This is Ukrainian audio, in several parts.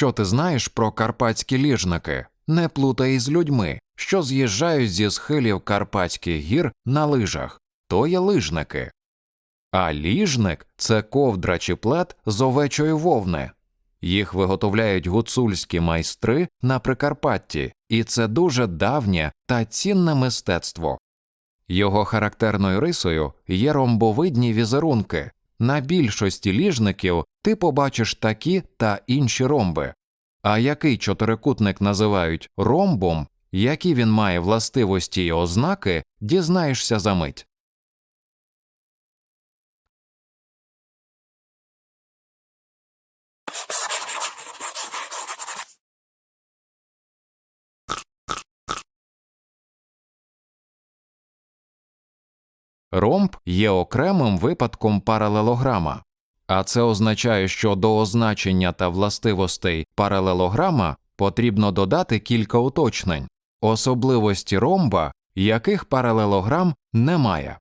Що ти знаєш про карпатські ліжники? Не плутай із людьми, що з'їжджають зі схилів Карпатських гір на лижах, то є лижники. А ліжник це ковдра чи плед з овечої вовни. Їх виготовляють гуцульські майстри на Прикарпатті, і це дуже давнє та цінне мистецтво. Його характерною рисою є ромбовидні візерунки. На більшості ліжників ти побачиш такі та інші ромби. А який чотирикутник називають ромбом, які він має властивості й ознаки, дізнаєшся за мить. Ромб є окремим випадком паралелограма, а це означає, що до означення та властивостей паралелограма потрібно додати кілька уточнень, особливості ромба, яких паралелограм немає.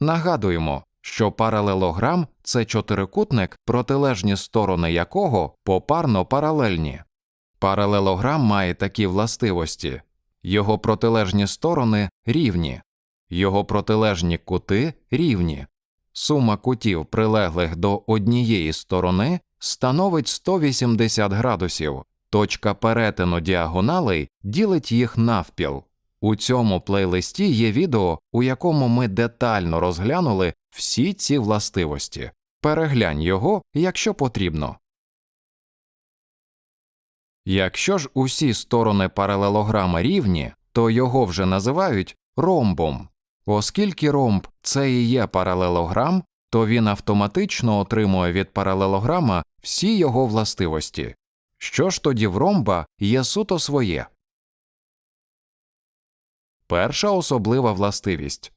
Нагадуємо, що паралелограм це чотирикутник, протилежні сторони якого попарно паралельні. Паралелограм має такі властивості його протилежні сторони рівні, його протилежні кути рівні. Сума кутів, прилеглих до однієї сторони, становить 180 градусів. Точка перетину діагоналей ділить їх навпіл. У цьому плейлисті є відео, у якому ми детально розглянули всі ці властивості. Переглянь його, якщо потрібно. Якщо ж усі сторони паралелограма рівні, то його вже називають ромбом. Оскільки ромб це і є паралелограм, то він автоматично отримує від паралелограма всі його властивості. Що ж тоді в ромба є суто своє? Перша особлива властивість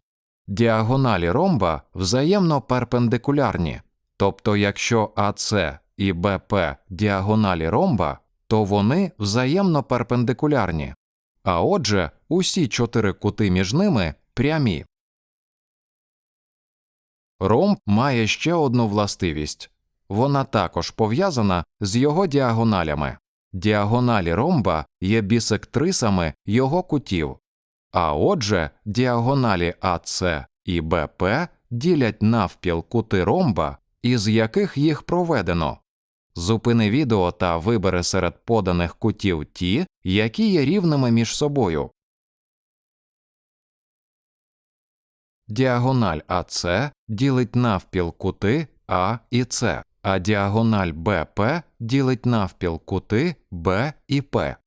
діагоналі ромба взаємно перпендикулярні, тобто якщо АС і БП діагоналі ромба, то вони взаємно перпендикулярні, а отже, усі чотири кути між ними прямі. Ромб має ще одну властивість вона також пов'язана з його діагоналями. Діагоналі ромба є бісектрисами його кутів, а отже, діагоналі АС і БП ділять навпіл кути ромба, із яких їх проведено. Зупини відео та вибери серед поданих кутів ті, які є рівними між собою. Діагональ АС ділить навпіл кути А і С, а діагональ БП ділить навпіл кути Б і П.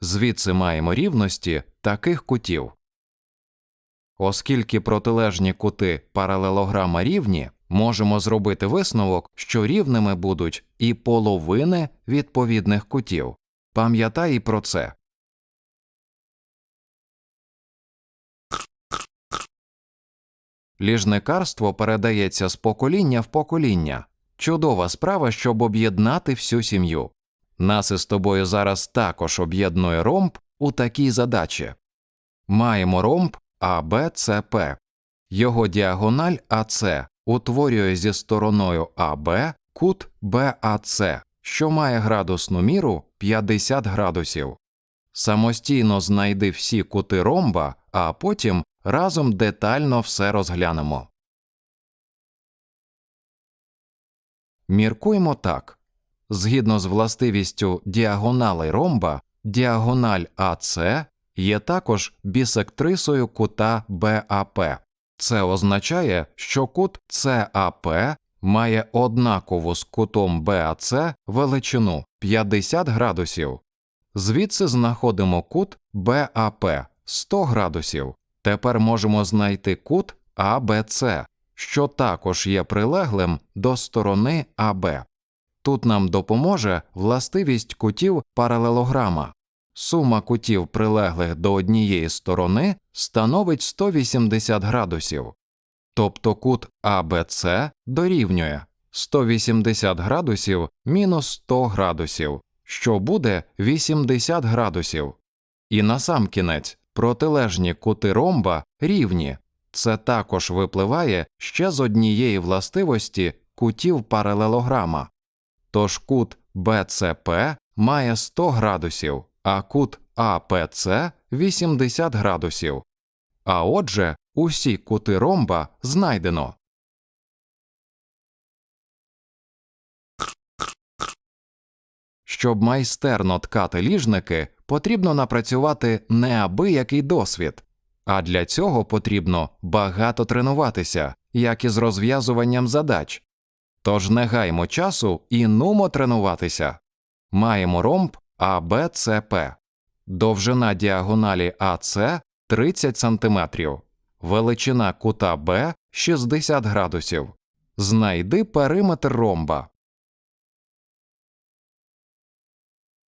Звідси маємо рівності таких кутів. Оскільки протилежні кути паралелограма рівні, можемо зробити висновок, що рівними будуть і половини відповідних кутів. Пам'ятай і про це. Ліжникарство передається з покоління в покоління. Чудова справа, щоб об'єднати всю сім'ю. Нас із тобою зараз також об'єднує ромб у такій задачі. Маємо ромб АБЦП. Його діагональ АЦ утворює зі стороною АБ кут БАЦ, що має градусну міру 50 градусів. Самостійно знайди всі кути ромба, а потім разом детально все розглянемо. Міркуємо так. Згідно з властивістю діагоналей ромба, діагональ АС є також бісектрисою кута БАП. Це означає, що кут САП має однакову з кутом БАЦ величину 50 градусів. Звідси знаходимо кут БАП 100 градусів. Тепер можемо знайти кут АБЦ, що також є прилеглим до сторони АБ. Тут нам допоможе властивість кутів паралелограма. Сума кутів, прилеглих до однієї сторони, становить 180 градусів, тобто кут АБЦ дорівнює 180 градусів мінус 100 градусів, що буде 80 градусів. І насамкінець протилежні кути ромба рівні. Це також випливає ще з однієї властивості кутів паралелограма. тож кут БЦП має 100 градусів, а кут АПЦ 80 градусів. А отже, усі кути ромба знайдено. Щоб майстерно ткати ліжники, потрібно напрацювати неабиякий досвід, а для цього потрібно багато тренуватися, як і з розв'язуванням задач. Тож не гаймо часу і нумо тренуватися. Маємо ромб АБЦП, довжина діагоналі АЦ 30 см, величина кута Б 60 градусів. Знайди периметр ромба.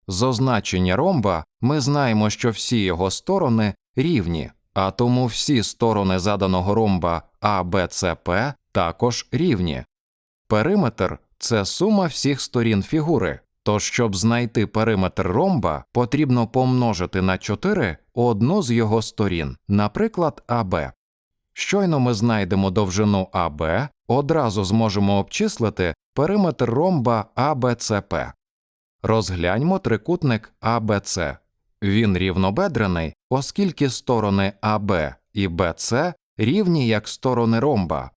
З означення ромба ми знаємо, що всі його сторони рівні, а тому всі сторони заданого ромба АБЦП також рівні. Периметр це сума всіх сторін фігури. Тож, щоб знайти периметр ромба, потрібно помножити на 4 одну з його сторін, наприклад, АБ. Щойно ми знайдемо довжину АБ, одразу зможемо обчислити периметр ромба АБЦП. Розгляньмо трикутник АБЦ. Він рівнобедрений, оскільки сторони АБ і БЦ рівні як сторони ромба.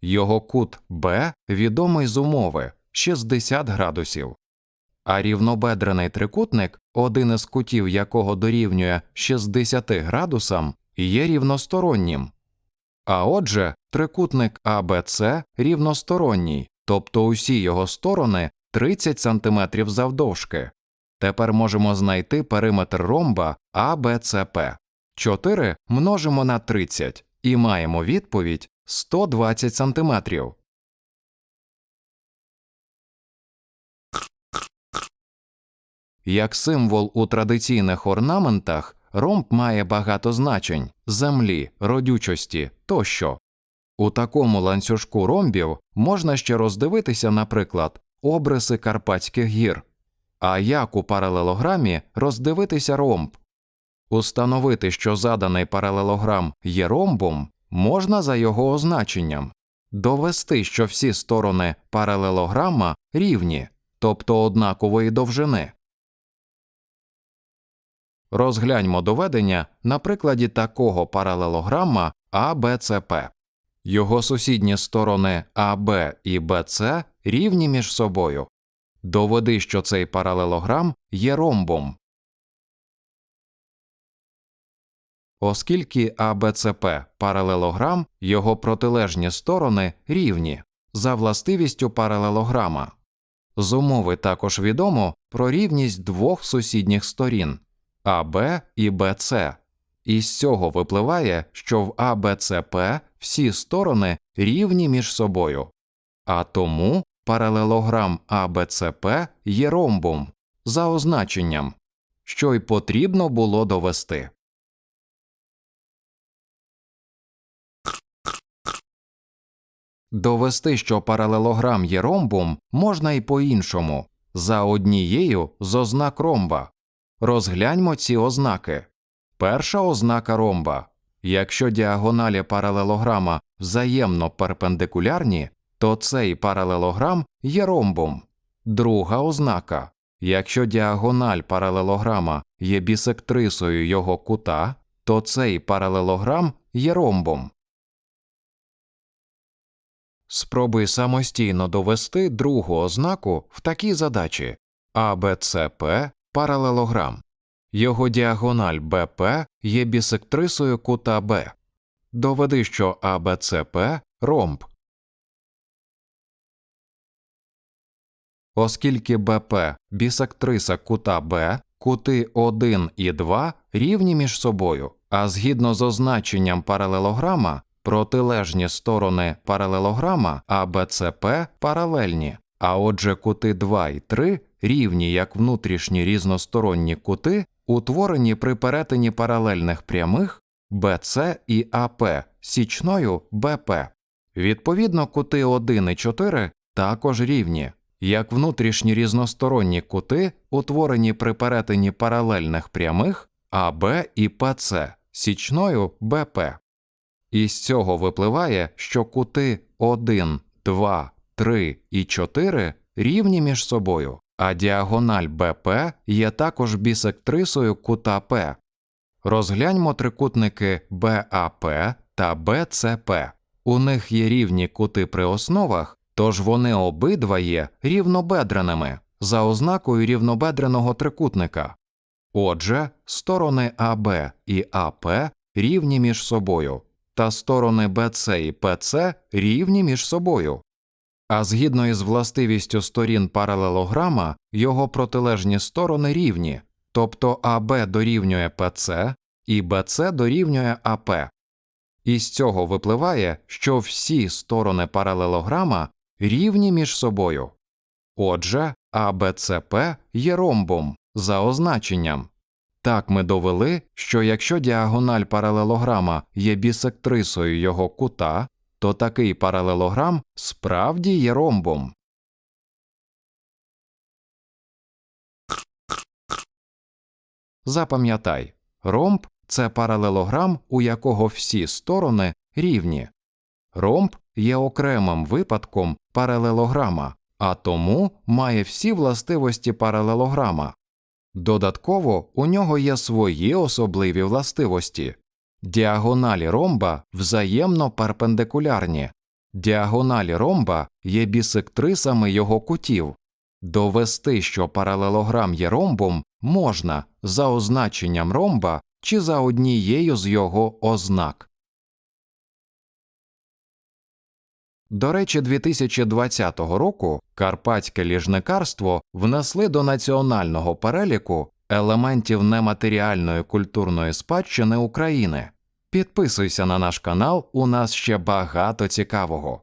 Його кут Б відомий з умови 60 градусів. А рівнобедрений трикутник, один із кутів якого дорівнює 60 градусам, є рівностороннім. А отже, трикутник АБЦ рівносторонній, тобто усі його сторони 30 см завдовжки. Тепер можемо знайти периметр ромба АБЦП. 4 множимо на 30 і маємо відповідь 120 см. Як символ у традиційних орнаментах, ромб має багато значень землі, родючості тощо. У такому ланцюжку ромбів можна ще роздивитися, наприклад, обриси Карпатських гір. А як у паралелограмі роздивитися ромб? Установити, що заданий паралелограм є ромбом, можна за його означенням, довести, що всі сторони паралелограма рівні, тобто однакової довжини. Розгляньмо доведення на прикладі такого паралелограма АБЦП. Його сусідні сторони АБ і БЦ рівні між собою. Доведи, що цей паралелограм є ромбом. Оскільки АБЦП паралелограм, його протилежні сторони рівні за властивістю паралелограма. З умови також відомо про рівність двох сусідніх сторін АБ і БЦ. Із цього випливає, що в АБЦП всі сторони рівні між собою, а тому паралелограм АБЦП є ромбом за означенням, що й потрібно було довести. Довести, що паралелограм є ромбом, можна і по-іншому за однією з ознак ромба. Розгляньмо ці ознаки. Перша ознака ромба. Якщо діагоналі паралелограма взаємно перпендикулярні, то цей паралелограм є ромбом. Друга ознака. Якщо діагональ паралелограма є бісектрисою його кута, то цей паралелограм є ромбом. Спробуй самостійно довести другу ознаку в такій задачі АБЦП паралелограм. Його діагональ БП є бісектрисою кута Б. Доведи, що АБЦП ромб. Оскільки БП бісектриса кута Б, кути 1 і 2 рівні між собою, а згідно з означенням паралелограма, протилежні сторони паралелограма АБЦП паралельні, а отже кути 2 і 3 рівні як внутрішні різносторонні кути, утворені при перетині паралельних прямих BC і АП січною БП. Відповідно, кути 1 і 4 також рівні, як внутрішні різносторонні кути, утворені при перетині паралельних прямих АБ і ПЦ січною БП. Із цього випливає, що кути 1, 2, 3 і 4 рівні між собою, а діагональ БП є також бісектрисою кута П. Розгляньмо трикутники БАП та БЦП. У них є рівні кути при основах, тож вони обидва є рівнобедреними за ознакою рівнобедреного трикутника. Отже, сторони АБ і АП рівні між собою, та сторони БЦ і ПЦ рівні між собою. А згідно із властивістю сторін паралелограма, його протилежні сторони рівні, тобто АБ дорівнює ПЦ і БЦ дорівнює АП. Із цього випливає, що всі сторони паралелограма рівні між собою. Отже, АБЦП є ромбом за означенням. Так ми довели, що якщо діагональ паралелограма є бісектрисою його кута, то такий паралелограм справді є ромбом. Запам'ятай, ромб це паралелограм, у якого всі сторони рівні. Ромб є окремим випадком паралелограма, а тому має всі властивості паралелограма. Додатково у нього є свої особливі властивості. Діагоналі ромба взаємно перпендикулярні. Діагоналі ромба є бісектрисами його кутів. Довести, що паралелограм є ромбом, можна за означенням ромба чи за однією з його ознак. До речі, 2020 року карпатське ліжникарство внесли до національного переліку елементів нематеріальної культурної спадщини України. Підписуйся на наш канал, у нас ще багато цікавого.